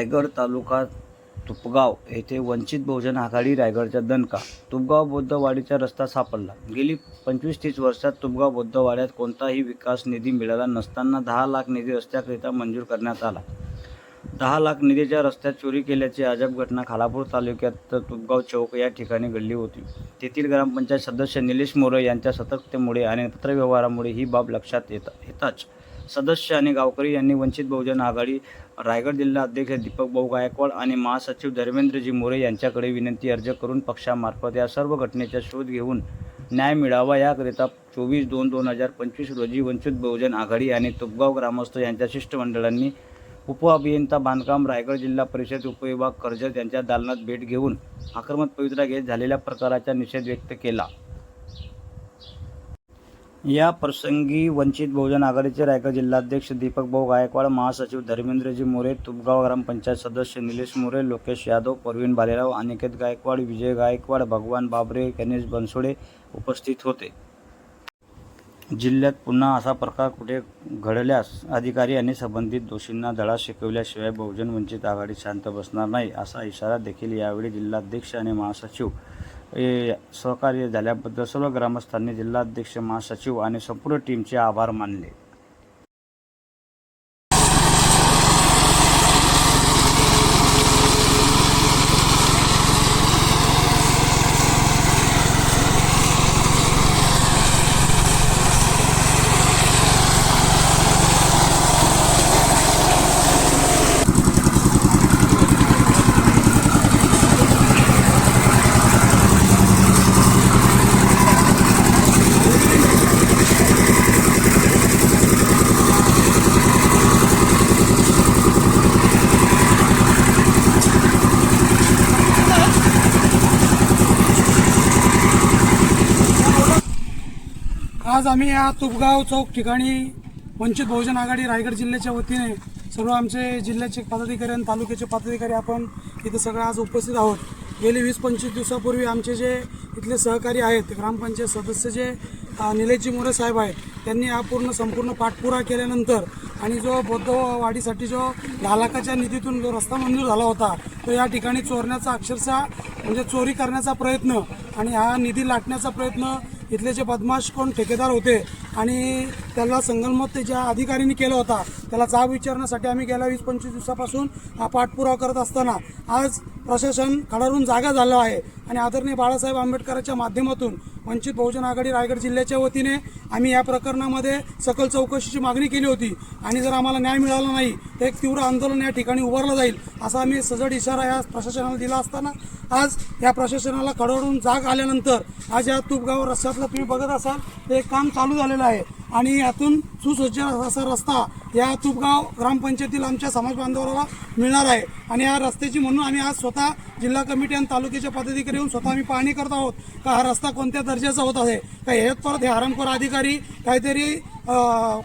रायगड तालुका तुपगाव येथे वंचित बहुजन आघाडी रायगडच्या दणका तुपगाव बौद्धवाडीचा रस्ता सापडला. गेली पंचवीस तीस वर्षात तुपगाव बौद्धवाड्यात कोणताही विकास निधी मिळाला नसताना दहा लाख निधी रस्त्याकरिता मंजूर करण्यात आला. दहा लाख निधीच्या रस्त्यात चोरी केल्याची अजब घटना खालापूर तालुक्यात तुपगाव चौक या ठिकाणी घडली होती. तेथील ग्रामपंचायत सदस्य निलेश मोरे यांच्या सतर्कतेमुळे आणि पत्रव्यवहारामुळे ही बाब लक्षात येत येताच सदस्य आणि गावकरी यांनी वंचित बहुजन आघाडी रायगड जिल्हा अध्यक्ष दीपक भाऊ गायकवाड आणि महासचिव धर्मेंद्रजी मोरे यांच्याकडे विनंती अर्ज करून पक्षामार्फत या सर्व घटनेचा शोध घेऊन न्याय मिळावा. याकरिता चोवीस दोन दोन हजार पंचवीस रोजी वंचित बहुजन आघाडी आणि तुपगाव ग्रामस्थ यांच्या शिष्टमंडळांनी उपअभियंता बांधकाम रायगड जिल्हा परिषद उपविभाग कर्जत यांच्या दालनात भेट घेऊन आक्रमक पवित्रा घेत झालेल्या प्रकाराचा निषेध व्यक्त केला. या प्रसंगी वंचित बहुजन आघाडीचे रायगड जिल्हाध्यक्ष दीपक भाऊ गायकवाड महासचिव धर्मेंद्रजी मोरे तुपगाव ग्रामपंचायत सदस्य निलेश मोरे लोकेश यादव परवीण भालेराव अनिकेत गायकवाड विजय गायकवाड भगवान बाबरे गणेश बनसोडे उपस्थित होते. जिल्ह्यात पुन्हा असा प्रकार कुठे घडल्यास अधिकारी आणि संबंधित दोषींना धडा शिकवल्याशिवाय बहुजन वंचित आघाडी शांत बसणार नाही असा इशारा देखील यावेळी जिल्हाध्यक्ष आणि महासचिव सहकार्य झाल्याबद्दल सर्व ग्रामस्थांनी जिल्हाध्यक्ष महासचिव आणि संपूर्ण टीमचे आभार मानले. आज आम्ही या तुपगाव चौक ठिकाणी वंचित बहुजन आघाडी रायगड जिल्ह्याच्या वतीने सर्व आमचे जिल्ह्याचे पदाधिकारी आणि तालुक्याचे पदाधिकारी आपण इथे सगळं आज उपस्थित आहोत. गेली वीस पंचवीस दिवसापूर्वी आमचे जे इथले सहकारी आहेत ग्रामपंचायत सदस्य जे निलेजी निलेशजी मोरे साहेब आहेत त्यांनी हा पूर्ण संपूर्ण पाठपुरा केल्यानंतर आणि जो बौद्ध वाढीसाठी जो दहा लाखाच्या निधीतून जो रस्ता मंजूर झाला होता तो या ठिकाणी चोरण्याचा अक्षरशः म्हणजे चोरी करण्याचा प्रयत्न आणि हा निधी लाटण्याचा प्रयत्न इथले जे बदमाश कोण ठेकेदार होते आणि त्याला संगनमत ते ज्या अधिकाऱ्यांनी केला होता त्याला जाब विचारण्यासाठी आम्ही गेल्या वीस पंचवीस दिवसापासून पाठपुरावा करत असताना आज प्रशासन खडारून जागा झालं आहे. आणि आदरणीय बाळासाहेब आंबेडकरांच्या माध्यमातून वंचित बहुजन आघाडी रायगड जिल्ह्याच्या वतीने आम्ही या प्रकरणामध्ये सकल चौकशीची मागणी केली होती. आणि जर आम्हाला न्याय मिळाला नाही तर एक तीव्र आंदोलन या ठिकाणी उभारलं जाईल असा आम्ही सजड इशारा या प्रशासनाला दिला असताना आज या प्रशासनाला खडवडून जाग आल्यानंतर आज या तुपगाव रस्त्यातलं तुम्ही बघत असाल ते एक काम चालू झालेलं आहे. आणि यातून सुसज्ज असा रस्ता या तुपगाव ग्रामपंचायतीला आमच्या समाज बांधवाला मिळणार आहे. आणि या रस्त्याची म्हणून आम्ही आज स्वतः जिल्हा कमिटी आणि तालुक्याच्या पदाधिकारी येऊन स्वतः आम्ही पाहणी करत आहोत का हा रस्ता कोणत्या दर्जाचा होत आहे. का ह्यात परत हे हरामखोर अधिकारी काहीतरी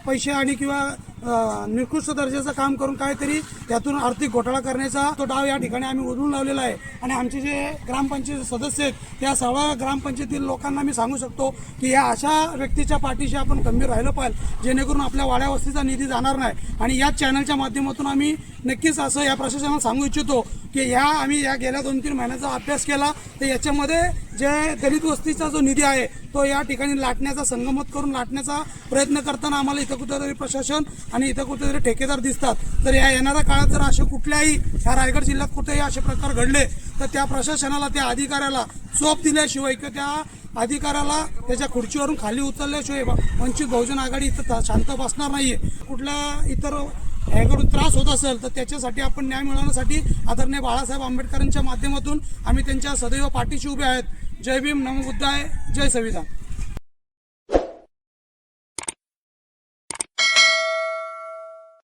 पैसे आणि किंवा निकृष्ट दर्जाचं काम करून काहीतरी त्यातून आर्थिक घोटाळा करण्याचा तो डाव या ठिकाणी आम्ही उधळून लावलेला आहे. आणि आमचे जे ग्रामपंचायत सदस्य आहेत त्या सर्व ग्रामपंचायतीतील लोकांना मी सांगू शकतो की या अशा व्यक्तीच्या पाठीशी आपण गंभीर राहिलं पाहिजे जेणेकरून आपल्या वाड्या वस्तीचा निधी जाणार नाही. आणि याच चॅनलच्या माध्यमातून आम्ही नक्कीच असं या प्रशासनाला सांगू इच्छितो की ह्या आम्ही या गेल्या दोन तीन महिन्याचा अभ्यास केला तर याच्यामध्ये जे दलित वस्तीचा जो निधी आहे तो या ठिकाणी लाटण्याचा संगमत करून लाटण्याचा प्रयत्न करताना आम्हाला इथं कुठेतरी प्रशासन आणि इथं कुठेतरी ठेकेदार दिसतात. तर या येणाऱ्या काळात जर असे कुठल्याही ह्या रायगड जिल्ह्यात कुठेही असे प्रकार घडले तर त्या प्रशासनाला त्या अधिकाऱ्याला चोप दिल्याशिवाय किंवा त्या अधिकाऱ्याला त्याच्या खुर्चीवरून खाली उचलल्याशिवाय वंचित बहुजन आघाडी इथं शांत बसणार नाहीये. कुठल्या इतर ह्याकडून त्रास होत असेल तर त्याच्यासाठी आपण न्याय मिळवण्यासाठी आदरणीय बाळासाहेब आंबेडकरांच्या माध्यमातून आम्ही त्यांच्या सदैव पाठीशी उभे आहेत. जय भीम नमबुद्धाय जय संविधान.